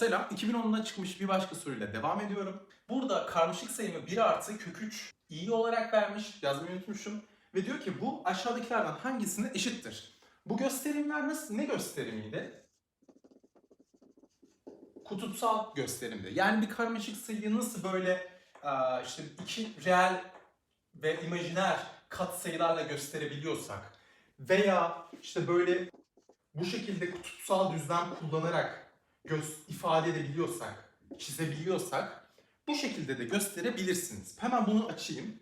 Selam, 2010'da çıkmış bir başka soruyla devam ediyorum. Burada karmaşık sayımı 1 artı kök 3 iyi olarak vermiş, yazmayı unutmuşum. Ve diyor ki bu aşağıdakilerden hangisine eşittir? Bu gösterimler nasıl, ne gösterimiydi? Kutupsal gösterimdi. Yani bir karmaşık sayıyı nasıl böyle işte iki reel ve imajiner katsayılarla gösterebiliyorsak veya işte böyle bu şekilde kutupsal düzlem kullanarak göz ifade edebiliyorsak, çizebiliyorsak bu şekilde de gösterebilirsiniz. Hemen bunu açayım.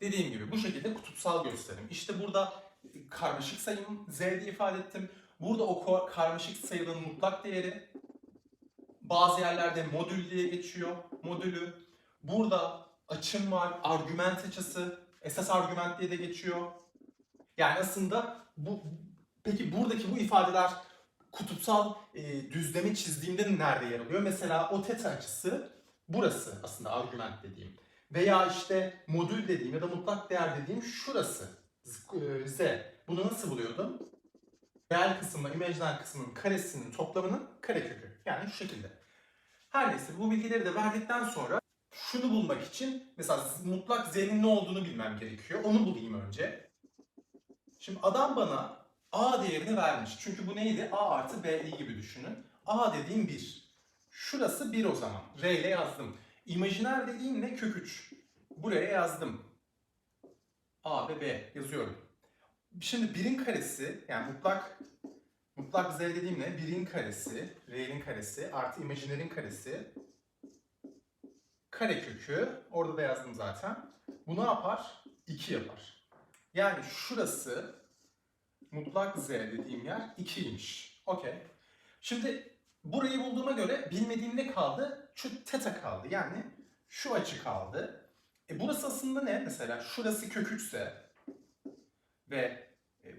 Dediğim gibi bu şekilde kutupsal gösterim. İşte burada karmaşık sayım z diye ifade ettim. Burada o karmaşık sayının mutlak değeri bazı yerlerde modül diye geçiyor. Modülü. Burada açım var, argüment açısı, esas argüment diye de geçiyor. Yani aslında bu peki buradaki bu ifadeler kutupsal e, düzlemi çizdiğimde nerede yer alıyor? Mesela o teta açısı burası aslında argüment dediğim. Veya işte modül dediğim ya da mutlak değer dediğim şurası z. e. Bunu nasıl buluyordum? Reel kısımla imajiner kısmının karesinin toplamının karekökü. Yani şu şekilde. Her neyse bu bilgileri de verdikten sonra şunu bulmak için mesela mutlak z'nin ne olduğunu bilmem gerekiyor. Onu bulayım önce. Şimdi adam bana a değerini vermiş. Çünkü bu neydi? a artı b gibi düşünün. a dediğim 1. Şurası 1 o zaman. r ile yazdım. İmajiner dediğim ne? Kök 3. Buraya yazdım. a ve b yazıyorum. Şimdi 1'in karesi yani mutlak mutlak z dediğim ne? 1'in karesi, r'nin karesi artı imajinerin karesi karekökü orada da yazdım zaten. Bu ne yapar? 2 yapar. Yani şurası mutlak z dediğim yer 2'ymiş. Okey. Şimdi burayı bulduğuma göre bilmediğim ne kaldı? Şu teta kaldı. Yani şu açı kaldı. E burası aslında ne? Mesela şurası kök 3 ise ve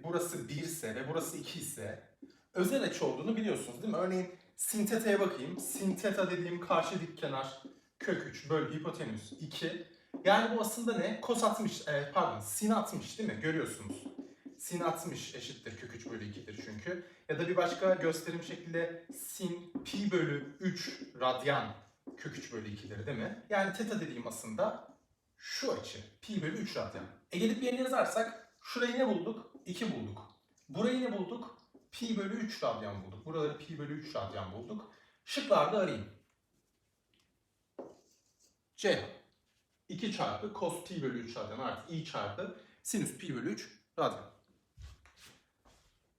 burası 1 ise ve burası 2 ise özel açı olduğunu biliyorsunuz değil mi? Örneğin sin bakayım. Sin dediğim karşı dik kenar kök 3 bölü hipotenüs 2. Yani bu aslında ne? Kos 60, e, pardon sin 60 değil mi? Görüyorsunuz. Sin 60 eşittir kök 3 bölü 2'dir çünkü. Ya da bir başka gösterim şekilde sin pi bölü 3 radyan kök 3 bölü 2'dir değil mi? Yani teta dediğim aslında şu açı. Pi bölü 3 radyan. E gelip yerine yazarsak şurayı ne bulduk? 2 bulduk. Burayı ne bulduk? Pi bölü 3 radyan bulduk. Buraları pi bölü 3 radyan bulduk. Şıklarda arayayım. C. 2 çarpı cos pi bölü 3 radyan artı i çarpı sinüs pi bölü 3 radyan.